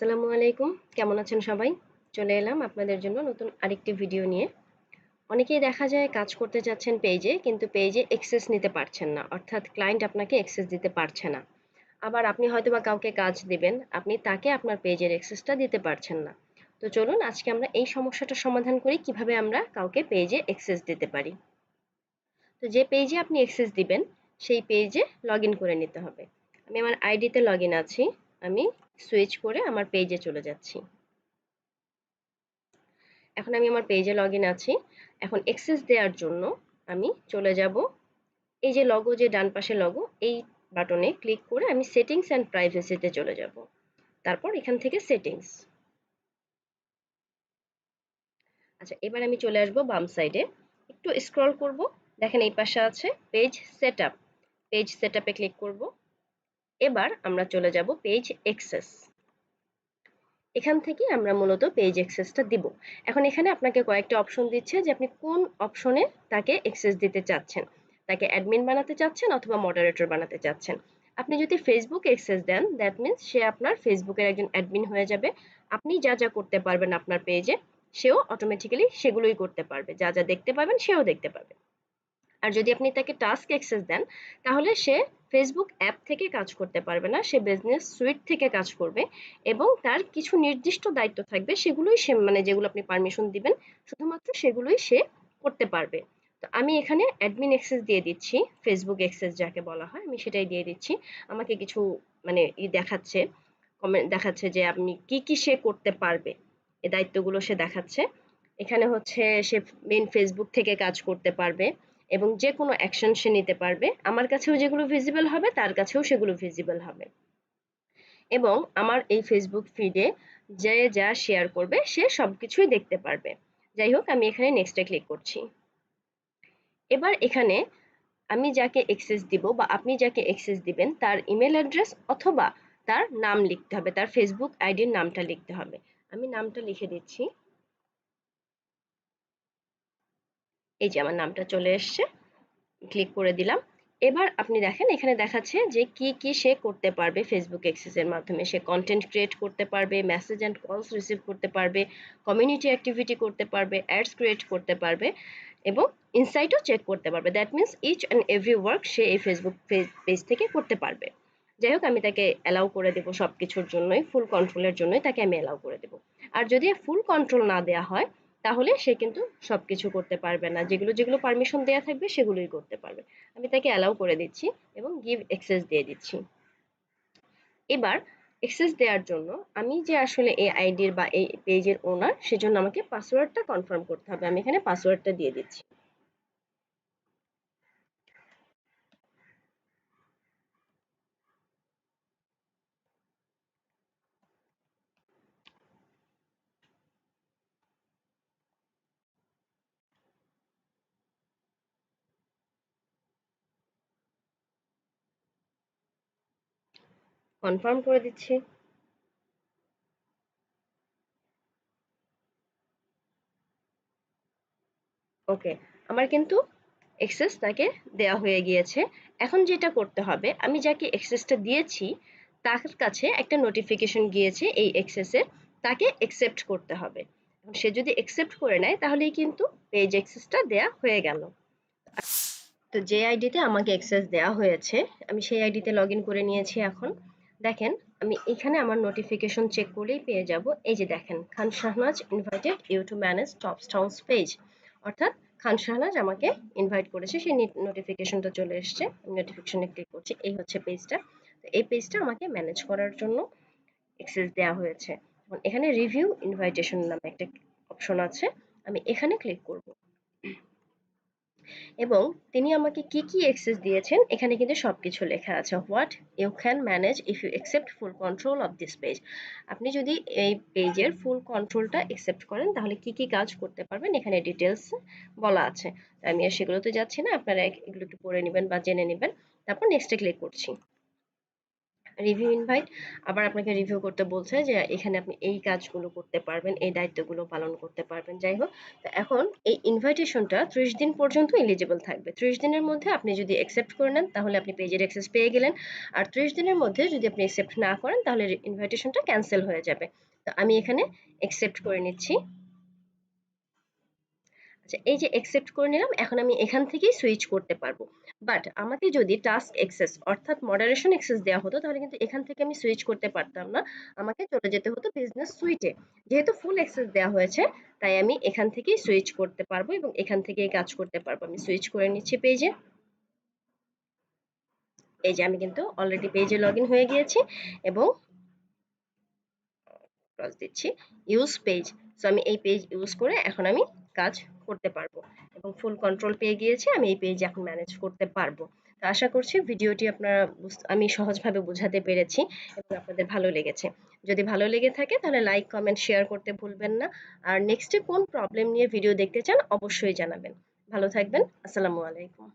আসসালামু আলাইকুম। কেমন আছেন সবাই? চলে এলাম আপনাদের জন্য নতুন আরেকটি ভিডিও নিয়ে। অনেকেই দেখা যায় কাজ করতে যাচ্ছেন পেজে, কিন্তু পেজে এক্সেস নিতে পারছেন না। অর্থাৎ ক্লায়েন্ট আপনাকে এক্সেস দিতে পারছে না। আবার আপনি হয়তো বা কাউকে কাজ দিবেন, আপনি তাকে আপনার পেজের এক্সেসটা দিতে পারছেন না। তো চলুন আজকে আমরা এই সমস্যাটা সমাধান করি, কীভাবে আমরা কাউকে পেজে এক্সেস দিতে পারি। তো যে পেজে আপনি এক্সেস দিবেন, সেই পেজে লগ করে নিতে হবে। আমি আমার আইডিতে লগ আছি। আমি সুইচ করে আমার পেজে চলে যাচ্ছি। এখন আমি আমার পেজে লগ ইন আছি। এখন এক্সেস দেওয়ার জন্য আমি চলে যাব। এই যে লগো যে ডান পাশে লগো এই বাটনে ক্লিক করে আমি সেটিংস অ্যান্ড প্রাইভেসিতে চলে যাব। তারপর এখান থেকে সেটিংস আচ্ছা এবার আমি চলে আসব বাম সাইডে একটু স্ক্রল করব। দেখেন এই পাশে আছে পেজ সেটআপ পেজ সেটআপে ক্লিক করব। এবার আমরা চলে যাব পেজ এক্সেস এখান থেকে আমরা মূলত পেজ এক্সেসটা দিব। এখন এখানে আপনাকে কয়েকটা অপশন দিচ্ছে যে আপনি কোন অপশনে তাকে এক্সেস দিতে চাচ্ছেন। তাকে অ্যাডমিন বানাতে চাচ্ছেন অথবা মডারেটর বানাতে চাচ্ছেন। আপনি যদি ফেসবুক এক্সেস দেন দ্যাট মিনস সে আপনার ফেসবুকের একজন অ্যাডমিন হয়ে যাবে। আপনি যা যা করতে পারবেন আপনার পেজে সেও অটোমেটিক্যালি সেগুলোই করতে পারবে। যা যা দেখতে পাবেন, সেও দেখতে পাবে। আর যদি আপনি তাকে টাস্ক এক্সেস দেন, তাহলে সে ফেসবুক অ্যাপ থেকে কাজ করতে পারবে না, সে বিজনেস সুইট থেকে কাজ করবে এবং তার কিছু নির্দিষ্ট দায়িত্ব থাকবে, সেগুলোই সে মানে যেগুলো আপনি পারমিশন দিবেন, শুধুমাত্র সেগুলোই সে করতে পারবে। তো আমি এখানে অ্যাডমিন অ্যাক্সেস দিয়ে দিচ্ছি ফেসবুক অ্যাক্সেস যাকে বলা হয়, আমি সেটাই দিয়ে দিচ্ছি। আমাকে কিছু মানে ই দেখাচ্ছে কমেন্ট দেখাচ্ছে যে আপনি কি কি সে করতে পারবে এ দায়িত্বগুলো সে দেখাচ্ছে। এখানে হচ্ছে সে মেন ফেসবুক থেকে কাজ করতে পারবে। এবং যে কোনো অ্যাকশন সে নিতে পারবে। আমার কাছেও যেগুলো ভিজিবল হবে, তার কাছেও সেগুলো ভিজিবল হবে। এবং আমার এই ফেসবুক ফিডে যে যা শেয়ার করবে, সে সব কিছুই দেখতে পারবে। যাই হোক, আমি এখানে নেক্সটে ক্লিক করছি। এবার এখানে আমি যাকে এক্সেস দিব বা আপনি যাকে এক্সেস দিবেন, তার ইমেল অ্যাড্রেস অথবা তার নাম লিখতে হবে, তার ফেসবুক আইডির নামটা লিখতে হবে। আমি নামটা লিখে দিচ্ছি। এই যে আমার নামটা চলে এসছে ক্লিক করে দিলাম। এবার আপনি দেখেন, এখানে দেখাচ্ছে যে কি কি সে করতে পারবে ফেসবুক এক্সেসের মাধ্যমে। সে কন্টেন্ট ক্রিয়েট করতে পারবে মেসেজ অ্যান্ড কলস রিসিভ করতে পারবে কমিউনিটি অ্যাক্টিভিটি করতে পারবে অ্যাডস ক্রিয়েট করতে পারবে এবং ইনসাইটও চেক করতে পারবে। That means each and every work সে এই ফেসবুক পেজ থেকে করতে পারবে। যাই হোক, আমি তাকে অ্যালাউ করে দেবো সব কিছুর জন্যই ফুল কন্ট্রোলের জন্যই তাকে আমি অ্যালাউ করে দেবো। আর যদি ফুল কন্ট্রোল না দেওয়া হয় তাহলে সে কিন্তু সব কিছু করতে পারবে না। যেগুলো যেগুলো পারমিশন দেওয়া থাকবে, সেগুলোই করতে পারবে। আমি তাকে অ্যালাউ করে দিচ্ছি এবং গিভ এক্সেস দিয়ে দিচ্ছি। এবার এক্সেস দেওয়ার জন্য আমি যে আসলে এই আইডির বা এই পেজের ওনার সেজন্য আমাকে পাসওয়ার্ডটা কনফার্ম করতে হবে। আমি এখানে পাসওয়ার্ডটা দিয়ে দিচ্ছি। কনফার্ম করে দিচ্ছি। ওকে, আমার কিন্তু এক্সেস তাকে দেওয়া হয়ে গিয়েছে। এখন যেটা করতে হবে, আমি যাকে এক্সেসটা দিয়েছি, তার কাছে একটা নোটিফিকেশন গিয়েছে এই এক্সেসের তাকে একসেপ্ট করতে হবে। সে যদি একসেপ্ট করে নেয়, তাহলেই কিন্তু পেজ এক্সেসটা দেয়া হয়ে গেল। তো যে আইডিতে আমাকে এক্সেস দেওয়া হয়েছে, আমি সেই আইডিতে লগ করে নিয়েছি এখন। দেখেন, আমি এখানে আমার নোটিফিকেশন চেক করলেই পেয়ে যাব। এই যে দেখেন, Khan Shahnaz invited you to manage top স্টাউন্স page অর্থাৎ খান শাহনাজ আমাকে ইনভাইট করেছে, সেই নোটিফিকেশনটা চলে এসছে। নোটিফিকেশনে ক্লিক করছি, এই হচ্ছে পেজটা তো এই পেজটা আমাকে ম্যানেজ করার জন্য এক্সেস দেওয়া হয়েছে। এখানে রিভিউ ইনভাইটেশন নামে একটা অপশন আছে। আমি এখানে ক্লিক করব। এবং তিনি আমাকে কি কি অ্যাক্সেস দিয়েছেন, এখানে কিন্তু সবকিছু লেখা আছে। What you can manage if you accept full control of this page আপনি যদি এই পেজের ফুল কন্ট্রোলটা অ্যাকসেপ্ট করেন, তাহলে কি কি কাজ করতে পারবেন, এখানে ডিটেলস বলা আছে। আমি আর সেগুলোতে যাচ্ছি না, আপনারা এগুলো একটু পড়ে নেবেন বা জেনে নেবেন। তারপর নেক্সটে ক্লিক করছি। রিভিউ ইনভাইট আবার আপনাকে রিভিউ করতে বলছে যে, এখানে আপনি এই কাজগুলো করতে পারবেন, এই দায়িত্বগুলো পালন করতে পারবেন। যাই হোক, তো এখন এই ইনভাইটেশনটা ত্রিশ দিন পর্যন্ত এলিজিবল থাকবে। ত্রিশ দিনের মধ্যে আপনি যদি অ্যাকসেপ্ট করে নেন, তাহলে আপনি পেজের অ্যাক্সেস পেয়ে গেলেন। আর ত্রিশ দিনের মধ্যে যদি আপনি অ্যাকসেপ্ট না করেন, তাহলে ইনভাইটেশনটা ক্যান্সেল হয়ে যাবে। তো আমি এখানে অ্যাকসেপ্ট করে নিচ্ছি। এই যে অ্যাকসেপ্ট করে নিলাম, এখন আমি এখান থেকেই সুইচ করতে পারব। বাট আমাকে যদি টাস্ক অ্যাক্সেস অর্থাৎ মডারেশন অ্যাক্সেস দেওয়া হতো, তাহলে কিন্তু এখান থেকে আমি সুইচ করতে পারতাম না। আমাকে চলে যেতে হতো বিজনেস সুইটে যেহেতু ফুল অ্যাক্সেস দেওয়া হয়েছে, তাই আমি এখান থেকেই সুইচ করতে পারব এবং এখান থেকেই কাজ করতে পারব। আমি সুইচ করে নিচ্ছি পেজে এই যে আমি কিন্তু অলরেডি পেজে লগ হয়ে গিয়েছি এবং ক্রস দিচ্ছি ইউজ পেজ সো আমি এই পেজ ইউজ করে এখন আমি কাজ করতে পারব। এবং ফুল কন্ট্রোল পেয়ে গিয়েছি, আমি এই পেজ এখন ম্যানেজ করতে পারব। তো আশা করছি ভিডিওটি আপনারা আমি সহজভাবে বোঝাতে পেরেছি এবং আপনাদের ভালো লেগেছে। যদি ভালো লেগে থাকে তাহলে লাইক কমেন্ট শেয়ার করতে ভুলবেন না। আর নেক্সটে কোন প্রবলেম নিয়ে ভিডিও দেখতে চান অবশ্যই জানাবেন। ভালো থাকবেন, আসসালামু আলাইকুম।